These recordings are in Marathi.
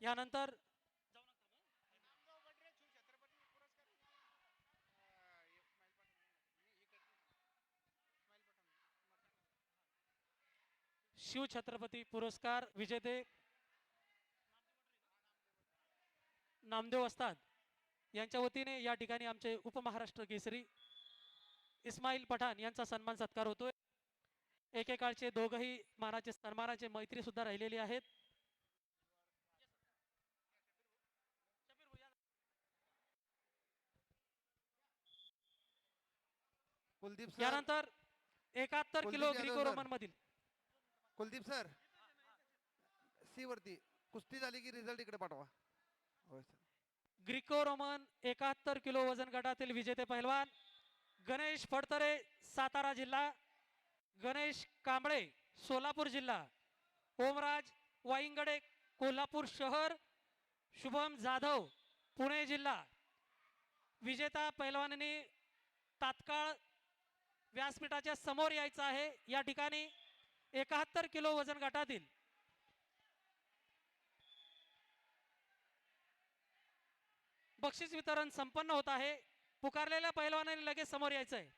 यानंतर शिवछत्रपती पुरस्कार विजेते नामदेव असतात यांच्या वतीने या ठिकाणी आमचे उपमहाराष्ट्र केसरी इस्माईल पठाण यांचा सन्मान सत्कार होतोय. एकेकाळचे दोघही मानाचे सन्मानाचे मैत्री सुद्धा राहिलेली आहेत. कुलदीप सर. यानंतर एकाहत्तर Kuldeep kilo Yadav Greco sir. Roman मधील कुलदीप सर सी वरती. कुस्ती झाली की रिझल्ट इकडे पाठवा. होय सर. ग्रिको रोमन एकाहत्तर किलो वजन गटातील विजेते पहिलवान गणेश फडतरे सातारा जिल्हा. गणेश कांबळे सोलापूर जिल्हा. ओमराज वाईंगडे कोल्हापूर शहर. शुभम जाधव पुणे जिल्हा. विजेता पैलवानांनी तात्काळ व्यासपीठाच्या समोर यायचं आहे. या ठिकाणी एकाहत्तर किलो वजन गटातील बक्षीस वितरण संपन्न होत आहे. पुकारलेल्या पैलवानांनी लगेच समोर यायचं आहे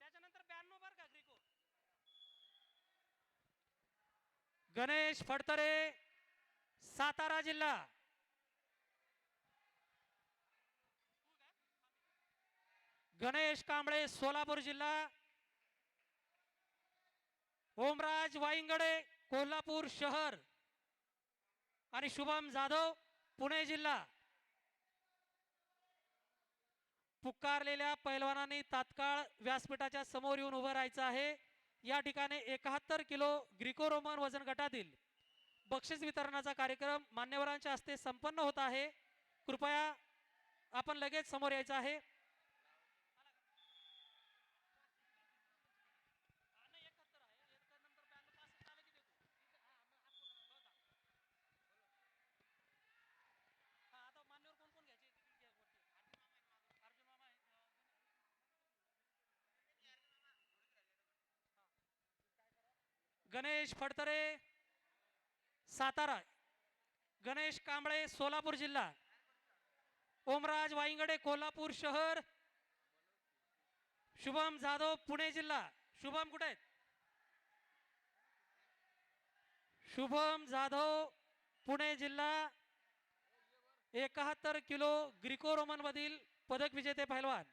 त्याच्यानंतर ब्याण्णव बार का ग्रिको गणेश फडतरे सातारा जिल्हा. गणेश कांबळे सोलापूर जिल्हा. ओमराज वाईंगडे कोल्हापूर शहर. आणि शुभम जाधव पुणे जिल्हा. पुकारलेल्या पैलवानांनी तात्काळ व्यासपीठाच्या समोर येऊन उभं राहायचं आहे. या ठिकाणी एकाहत्तर किलो ग्रिको रोमन वजन गटातील बक्षीस वितरणाचा कार्यक्रम मान्यवरांच्या हस्ते संपन्न होत आहे. कृपया आपण लगेच समोर यायचं आहे. गणेश फडतरे सातारा. गणेश कांबळे सोलापूर जिल्हा. ओमराज वाईंगडे कोल्हापूर शहर. शुभम जाधव पुणे जिल्हा. शुभम कुठे आहेत? शुभम जाधव पुणे जिल्हा. एकाहत्तर किलो ग्रिको रोमन मधील पदक विजेते पहलवान.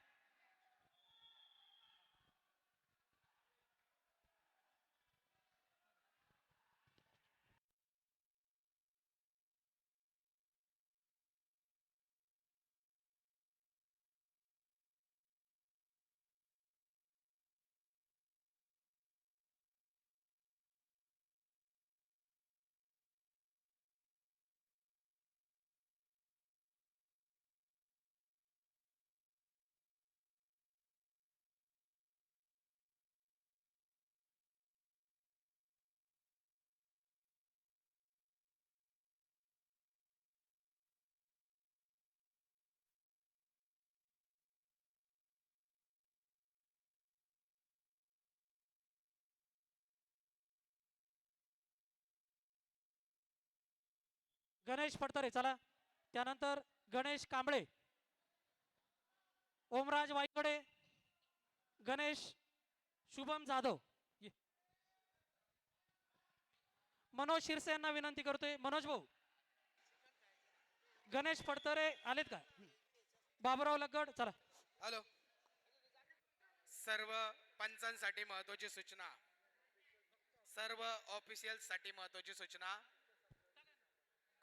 गणेश फडतरे चला. त्यानंतर गणेश कांबळे. ओमराज वाईकडे गणेश शुभम जाधव. मनोज शिरसे यांना विनंती करतोय. मनोज भाऊ. गणेश फडतरे आलेत का? बाबुराव लगड चला. हॅलो. सर्व पंचांसाठी महत्वाची सूचना. सर्व ऑफिशियलसाठी महत्वाची सूचना.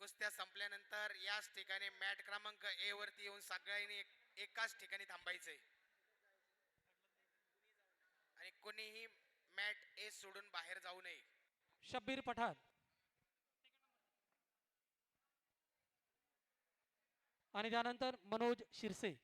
कुस्त्या संपल्यानंतर याच ठिकाणी मॅट क्रमांक ए वरती येऊन सगळ्यांनी एकाच ठिकाणी थांबायचंय. आणि कोणीही मॅट ए सोडून बाहेर जाऊ नये. शब्बीर पठाण. आणि त्यानंतर मनोज शिरसे.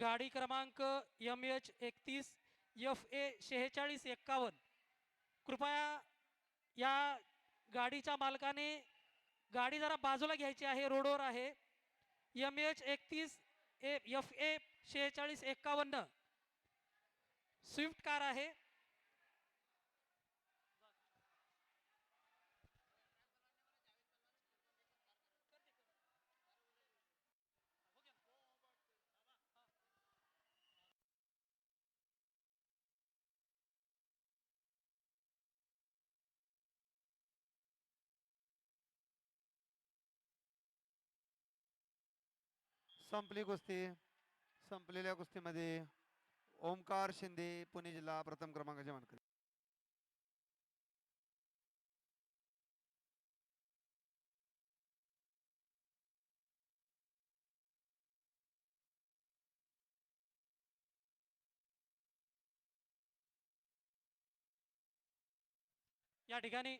गाडी क्रमांक एम एच एकतीस एफ ए शेहेचाळीस एक्कावन्न. कृपया या गाडीच्या मालकाने गाडी जरा बाजूला घ्यायची आहे रोडवर आहे. एम एच एकतीस ए एफ ए शेहेचाळीस एक्कावन्न. स्विफ्ट कार आहे. संपली कुस्ती संपलेल्या कुस्तीमध्ये ओमकार शिंदे पुणे जिल्हा प्रथम क्रमांकाचे मानकरी या ठिकाणी